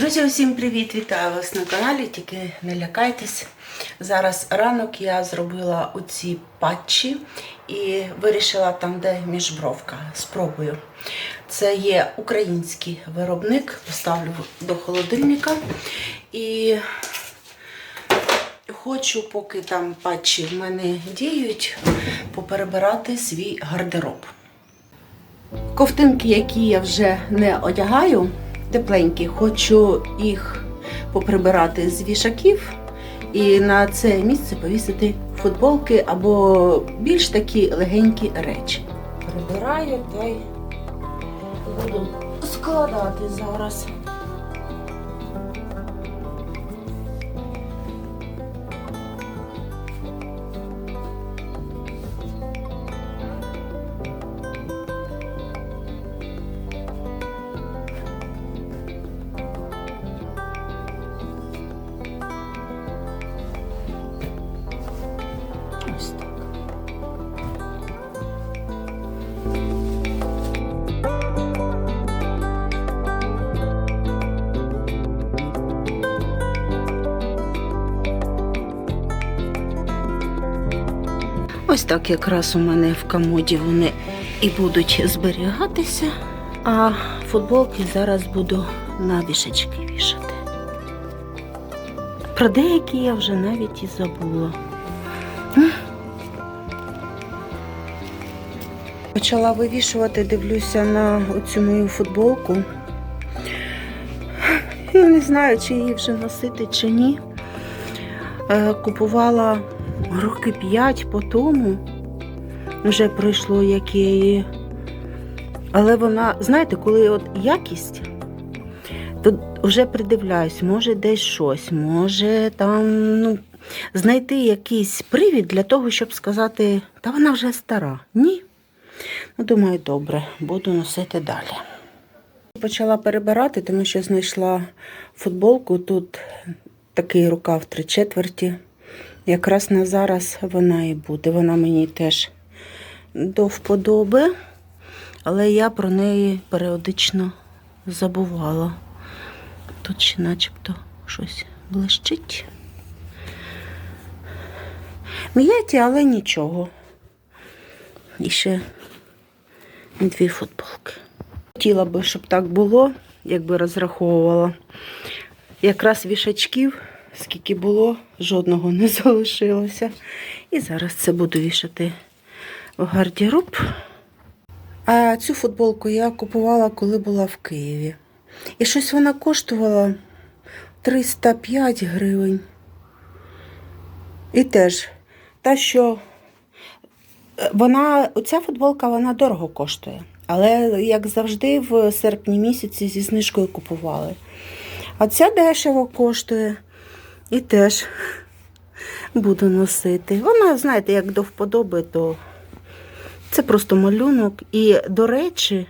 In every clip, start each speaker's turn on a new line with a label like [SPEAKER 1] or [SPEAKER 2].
[SPEAKER 1] Друзі, усім привіт! Вітаю вас на каналі, тільки не лякайтесь. Зараз ранок я зробила оці патчі і вирішила там, де міжбровка. Спробую. Це є український виробник, поставлю до холодильника. І хочу, поки там патчі в мене діють, поперебирати свій гардероб. Ковтинки, які я вже не одягаю, тепленькі, хочу їх поприбирати з вішаків і на це місце повісити футболки або більш такі легенькі речі. Прибираю та й буду складати зараз. Ось так якраз у мене в комоді вони і будуть зберігатися, а футболки зараз буду на вішечки вішати. Про деякі я вже навіть і забула. Почала вивішувати, дивлюся на оцю мою футболку. Я не знаю, чи її вже носити, чи ні. Е, Купувала роки 5 по тому. Вже пройшло як. Але вона, знаєте, коли от якість, то вже придивляюсь, може десь щось, може там ну, знайти якийсь привід для того, щоб сказати, та вона вже стара. Ні. Ну, думаю, добре, буду носити далі. Почала перебирати, тому що знайшла футболку. Тут такий рукав три четверті. Якраз на зараз вона і буде. Вона мені теж до вподоби, але я про неї періодично забувала. Тут ще начебто щось блищить. М'яті, але нічого. І ще дві футболки. Хотіла би, щоб так було, якби розраховувала. Якраз вішачків, скільки було, жодного не залишилося. І зараз це буду вішати в гардероб. А цю футболку я купувала, коли була в Києві. І щось вона коштувала 305 гривень. І теж та, що вона, ця футболка вона дорого коштує. Але, як завжди, в серпні місяці зі знижкою купували. А ця дешево коштує і теж буду носити. Вона, знаєте, як до вподоби, то це просто малюнок. І, до речі,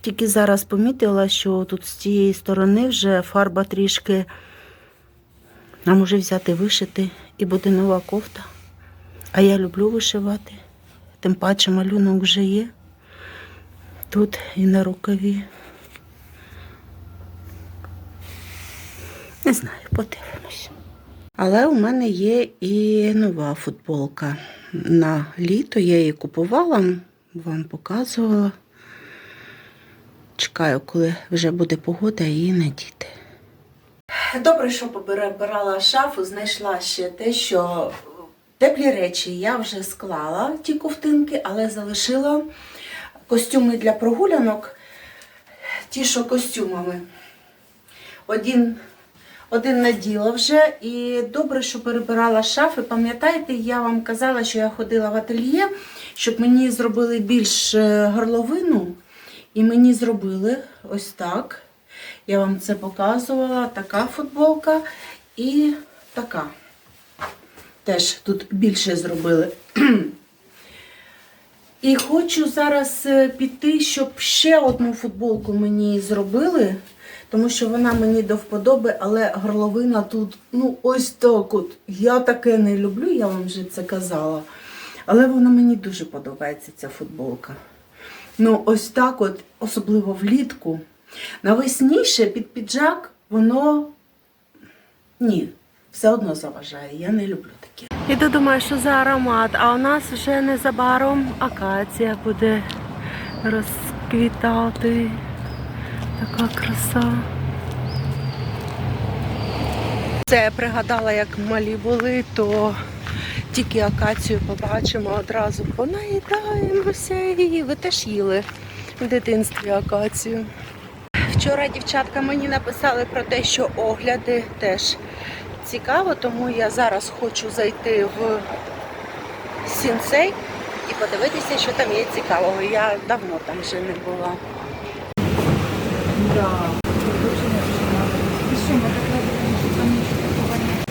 [SPEAKER 1] тільки зараз помітила, що тут з цієї сторони вже фарба трішки, а може взяти вишити і буде нова кофта. А я люблю вишивати. Тим паче малюнок вже є. Тут і на рукаві. Не знаю, подивимось. Але у мене є і нова футболка. На літо я її купувала, вам показувала. Чекаю, коли вже буде погода, її надіти. Добре, що побирала шафу, знайшла ще те, що теплі речі я вже склала, ті ковтинки, але залишила костюми для прогулянок, ті, що костюмами. Один, один наділа вже, і добре, що перебирала шафи. Пам'ятаєте, я вам казала, що я ходила в ательє, щоб мені зробили більш е, горловину. І мені зробили ось так. Я вам це показувала. Така футболка і така. Теж тут більше зробили. І хочу зараз е, піти, щоб ще одну футболку мені зробили, тому що вона мені до вподоби, але горловина тут, ну, ось так от. Я таке не люблю, я вам вже це казала. Але вона мені дуже подобається, ця футболка. Ну, ось так от, особливо влітку. Навесні ще під піджак
[SPEAKER 2] воно ні, все одно заважає. Я не люблю таке.
[SPEAKER 1] І ти думаєш, що за аромат, а у нас вже незабаром акація буде розквітати. Така краса. Це я пригадала, як малі були, то тільки акацію побачимо, одразу понаїдаємося і ви теж їли в дитинстві акацію. Вчора дівчатка мені написали про те, що огляди теж цікаво, тому я зараз хочу зайти в сінцей і подивитися, що там є цікавого. Я давно там вже не була.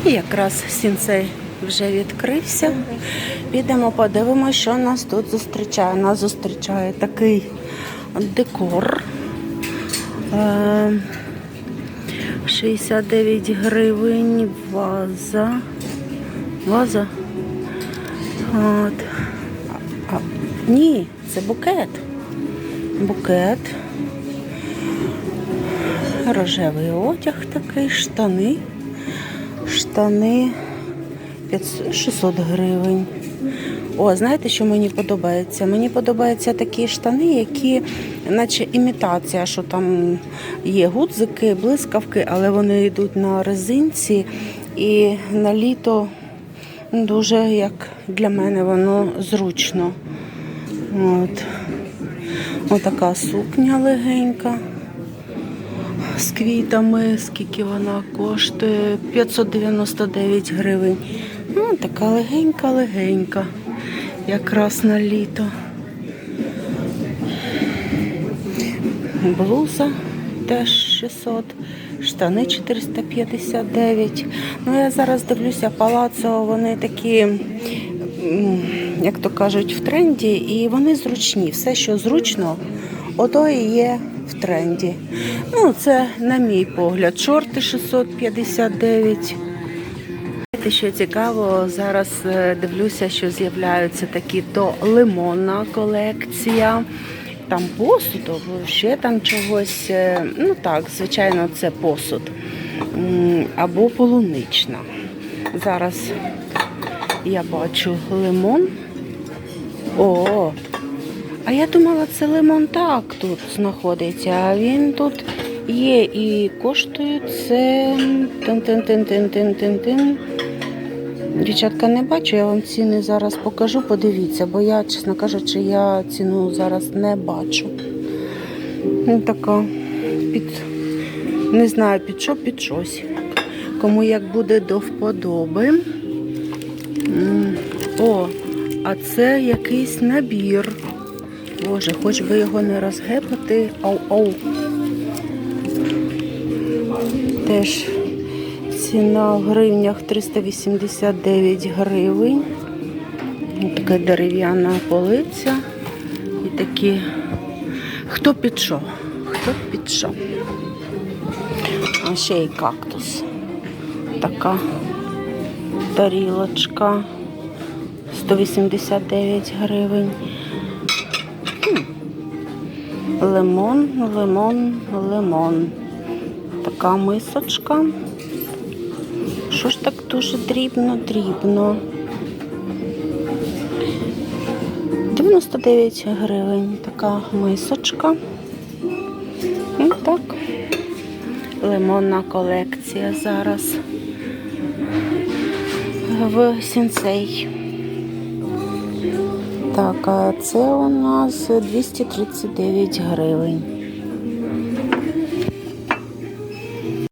[SPEAKER 1] І якраз сінцей вже відкрився. Підемо подивимося, що нас тут зустрічає. Нас зустрічає такий декор. Е, 69 гривень ваза. Ваза. От. Ні, це букет. Букет. Рожевий одяг такий, штани. Штани 600 гривень. О, знаєте, що мені подобається? Мені подобаються такі штани, які, наче імітація, що там є гудзики, блискавки, але вони йдуть на резинці і на літо дуже, як для мене, воно зручно. От. Отака сукня легенька з квітами, скільки вона коштує 599 гривень. Ну, така легенька-легенька, якраз на літо. Блуза теж 600, штани 459. Ну, я зараз дивлюся, палацо, вони такі, як то кажуть, в тренді, і вони зручні. Все, що зручно, ото і є тренді. Ну, це на мій погляд. Шорти 659. Знаєте, що цікаво, зараз е, дивлюся, що з'являються такі то лимонна колекція, там посуду, ще там чогось. е, Ну так, звичайно, це посуд. Або полунична. Зараз я бачу лимон. О, а я думала, це лимон так тут знаходиться, а він тут є і коштує це. Тин-тин-тин-тин-тин-тин-тин. Дівчатка, не бачу, я вам ціни зараз покажу, подивіться, бо я, чесно кажучи, я ціну зараз не бачу. Ну, така під, не знаю під що, під щось. Кому як буде до вподоби. О, а це якийсь набір. Боже, хоч би його не розгепати. Ау-ау. Теж ціна в гривнях 389 гривень. Така дерев'яна полиця. І такі. Хто під що? Хто під що? А ще й кактус. Така тарілочка. 189 гривень. Лимон, лимон, лимон. Така мисочка. Що ж так дуже дрібно, дрібно? 99 гривень така мисочка. І так. Лимонна колекція зараз в сінцей. Так, а це у нас 239 гривень.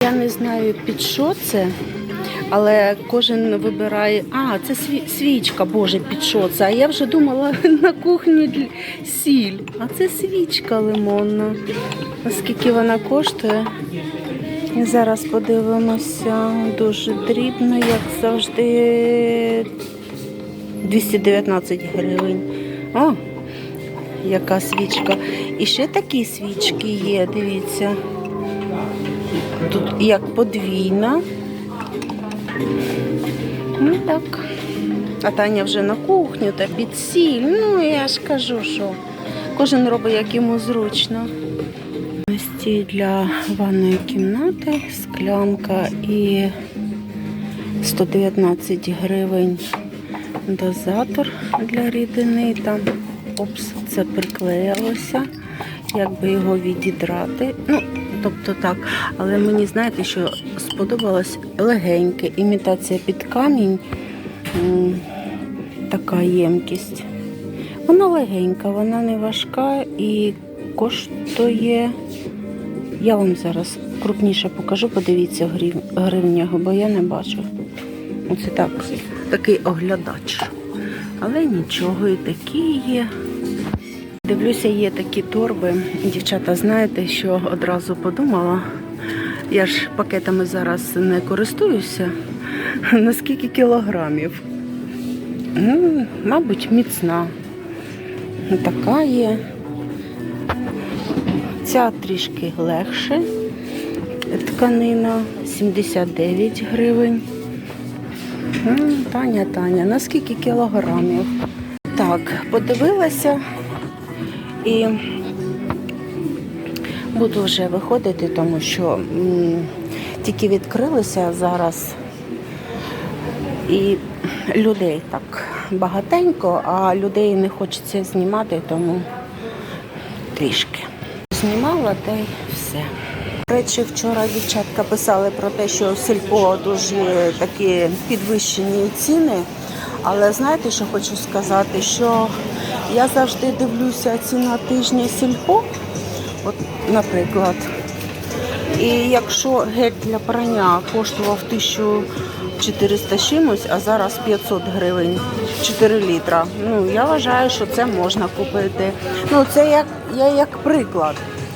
[SPEAKER 1] Я не знаю під що це, але кожен вибирає. А, це свічка, боже, під що це? А я вже думала на кухні сіль. А це свічка лимонна. Оскільки вона коштує? І зараз подивимося. Дуже дрібно, як завжди. 219 гривень. О, яка свічка. І ще такі свічки є, дивіться. Тут як подвійна. Ну так. А Таня вже на кухню та під сіль. Ну, я ж кажу, що кожен робить як йому зручно. Стій для ванної кімнати, склянка і 119 гривень дозатор для рідини. Там опс, це приклеїлося. Як би його відідрати. Ну, тобто так. Але мені знаєте, що сподобалось легеньке, імітація під камінь. Така ємкість. Вона легенька, вона не важка і коштує. Я вам зараз крупніше покажу, подивіться грів- гривнях, бо я не бачу. Оце так, такий оглядач. Але нічого, і такі є. Дивлюся, є такі торби. Дівчата, знаєте, що одразу подумала. Я ж пакетами зараз не користуюся. Наскільки кілограмів? Ну, мабуть, міцна. Така є. Ця трішки легше. Тканина 79 гривень. Таня, Таня, на скільки кілограмів? Так, подивилася і буду вже виходити, тому що тільки відкрилися зараз і людей так багатенько, а людей не хочеться знімати, тому трішки. Знімала та й все. Речі, вчора дівчатка писали про те, що сільпо дуже такі підвищені ціни. Але знаєте, що хочу сказати, що я завжди дивлюся ціна тижня сільпо, от, наприклад. І якщо гель для прання коштував 1400 чимось, а зараз 500 гривень 4 літра. Ну я вважаю, що це можна купити. Ну це як я як приклад.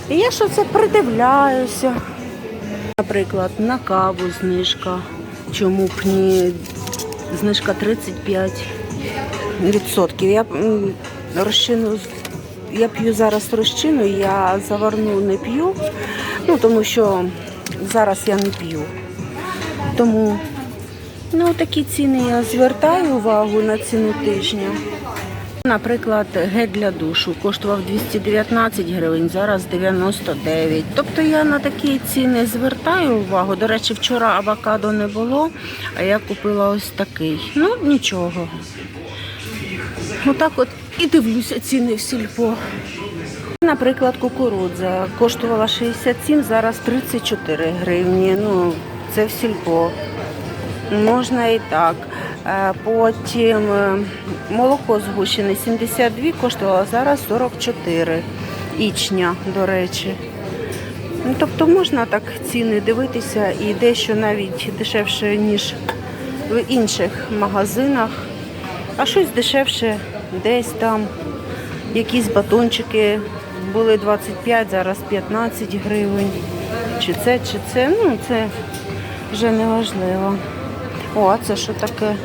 [SPEAKER 1] І я що це придивляюся. Наприклад, на каву знижка. Чому б ні? Знижка 35 відсотків. Я розчину я п'ю зараз розчину, я заварну не п'ю, ну тому що зараз я не п'ю. Тому ну, такі ціни я звертаю увагу на ціну тижня. Наприклад, гель для душу коштував 219 гривень, зараз 99. Тобто я на такі ціни звертаю увагу. До речі, вчора авокадо не було, а я купила ось такий. Ну, нічого. Отак от і дивлюся ціни в сільпо. Наприклад, кукурудза коштувала 67, зараз 34 гривні. Ну, це в сільпо. Можна і так. Е, Потім е, молоко згущене 72 коштувало зараз 44 ічня, до речі. Ну, тобто можна так ціни дивитися і дещо навіть дешевше, ніж в інших магазинах. А щось дешевше десь там. Якісь батончики були 25, зараз 15 гривень. Чи це, чи це. Ну, це вже не важливо. О, це що таке?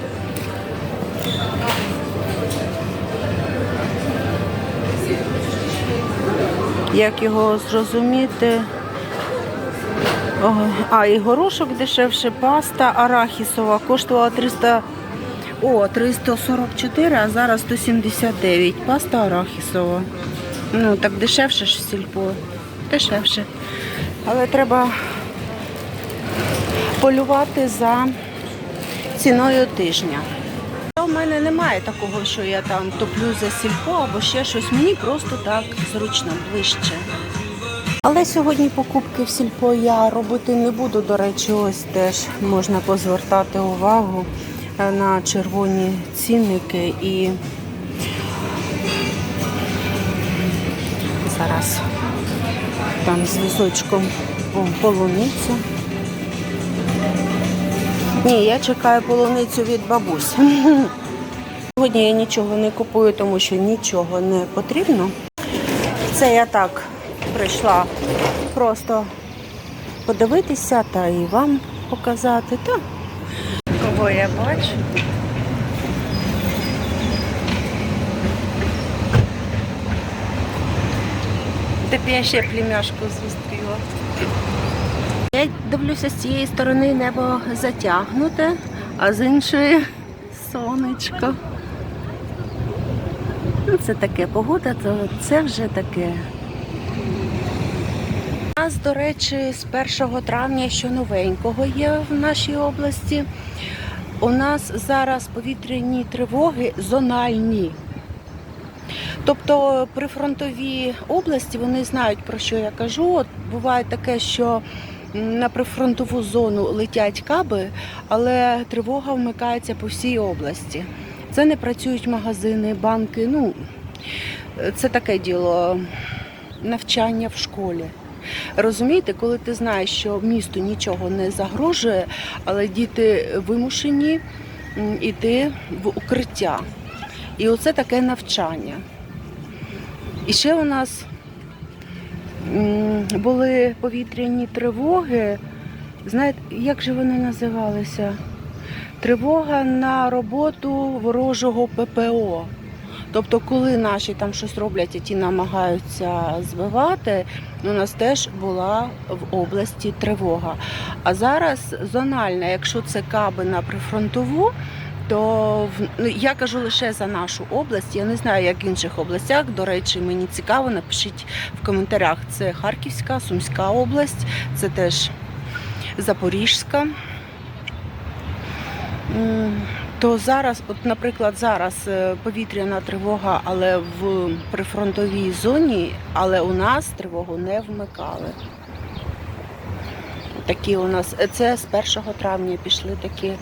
[SPEAKER 1] Як його зрозуміти? А, і горошок дешевше, паста арахісова коштувала 300, о, 344, а зараз 179. Паста арахісова. Ну, так дешевше ж сільпо. Дешевше. Але треба полювати за ціною тижня. У мене немає такого, що я там топлю за сільпо або ще щось. Мені просто так зручно ближче. Але сьогодні покупки в сільпо я робити не буду. До речі, ось теж можна позвертати увагу е, на червоні цінники і зараз там з візочком полуниця. Ні, я чекаю полуницю від бабусь. Сьогодні я нічого не купую, тому що нічого не потрібно. Це я так прийшла просто подивитися та і вам показати. Та кого я бачу. Так я ще племяшку зустріла. Дивлюся з цієї сторони небо затягнуте, а з іншої сонечко. Ну, це таке погода, то це вже таке. У нас, до речі, з 1 травня що новенького є в нашій області. У нас зараз повітряні тривоги зональні. Тобто прифронтові області вони знають про що я кажу. От буває таке, що на прифронтову зону летять каби, але тривога вмикається по всій області. Це не працюють магазини, банки. Ну це таке діло навчання в школі. Розумієте, коли ти знаєш, що місту нічого не загрожує, але діти вимушені м, іти в укриття. І оце таке навчання. І ще у нас були повітряні тривоги. Знаєте, як же вони називалися? Тривога на роботу ворожого ППО. Тобто, коли наші там щось роблять, а ті намагаються збивати, у нас теж була в області тривога. А зараз зональна, якщо це каби на прифронтову, то ну, я кажу лише за нашу область. Я не знаю, як в інших областях. До речі, мені цікаво, напишіть в коментарях. Це Харківська, Сумська область, це теж Запорізька. То зараз, от, наприклад, зараз е, повітряна тривога, але в прифронтовій зоні, але у нас тривогу не вмикали. Такі у нас е, це з 1 травня пішли такі.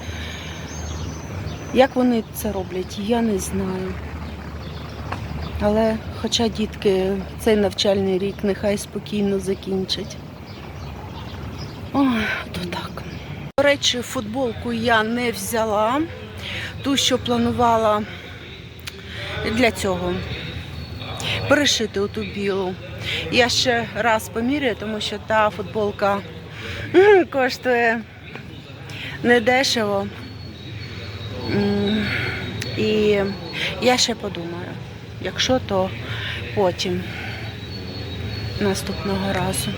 [SPEAKER 1] Як вони це роблять, я не знаю. Але хоча дітки цей навчальний рік нехай спокійно закінчать. Ой, то так. До речі, футболку я не взяла. Ту, що планувала для цього перешити оту білу. Я ще раз поміряю, тому що та футболка коштує недешево. І я ще подумаю. Якщо, то потім наступного разу.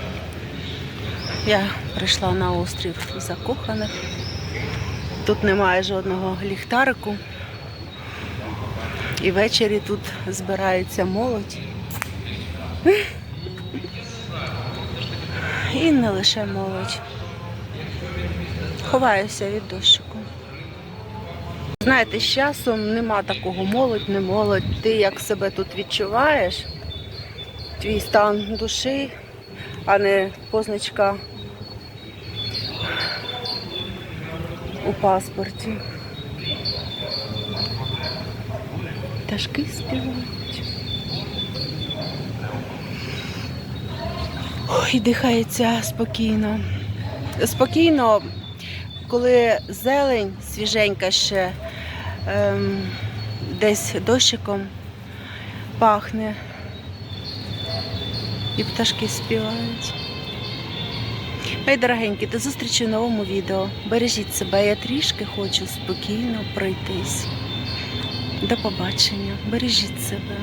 [SPEAKER 1] Я прийшла на острів закоханих. Тут немає жодного ліхтарику. І ввечері тут збирається молодь. І не лише молодь. Ховаюся від дощику. Знаєте, з часом нема такого молодь, не молодь. Ти як себе тут відчуваєш, твій стан душі, а не позначка у паспорті. Пташки співають. Ой, дихається спокійно. Спокійно, коли зелень свіженька ще десь дощиком пахне. І пташки співають. Мої дорогенькі, до зустрічі в новому відео. Бережіть себе, я трішки хочу спокійно пройтись. До побачення. Бережіть себе.